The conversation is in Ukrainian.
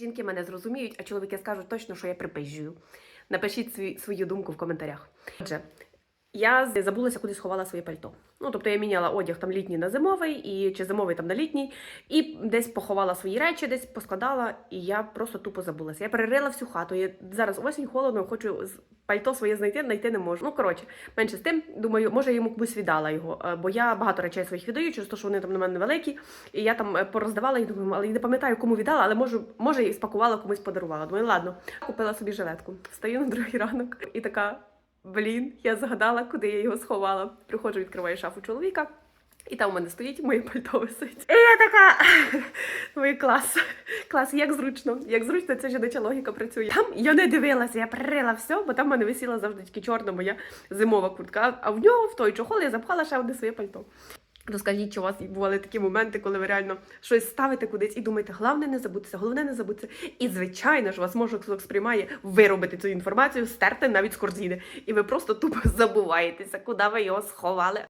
Жінки мене зрозуміють, а чоловіки скажуть точно, що я припизжую. Напишіть свій, свою думку в коментарях. Отже, я забулася, куди сховала своє пальто. Ну, тобто я міняла одяг там літній на зимовий, і, чи зимовий там на літній, і десь поховала свої речі, десь поскладала, і я просто тупо забулася. Я перерила всю хату. Я зараз осінь холодно, хочу пальто своє знайти, знайти не можу. Ну, коротше, менше з тим, думаю, може я йому комусь віддала його, е, бо я багато речей своїх віддаю, через те, що вони там на мене великі. І я там е, пороздавала і думаю, але я не пам'ятаю, кому віддала, але можу, може, і спакувала, комусь подарувала. Думаю, ладно, купила собі жилетку. Встаю на другий ранок і така. Блін, я згадала, куди я його сховала. Приходжу, відкриваю шафу чоловіка, і там у мене стоїть моє пальто висить. І я така. Мій клас. Клас, як зручно. Як зручно ця жіноча логіка працює. Там я не дивилася, я перерила все, бо там в мене висіла завжди тільки чорна моя зимова куртка. А в нього в той чохол я запхала ще одне своє пальто. Розкажіть, чи у вас бували такі моменти, коли ви реально щось ставите кудись і думаєте, головне не забутися, головне не забутися. І звичайно ж, вас мозок сприймає виробити цю інформацію, стерти навіть з корзини. І ви просто тупо забуваєтеся, куди ви його сховали.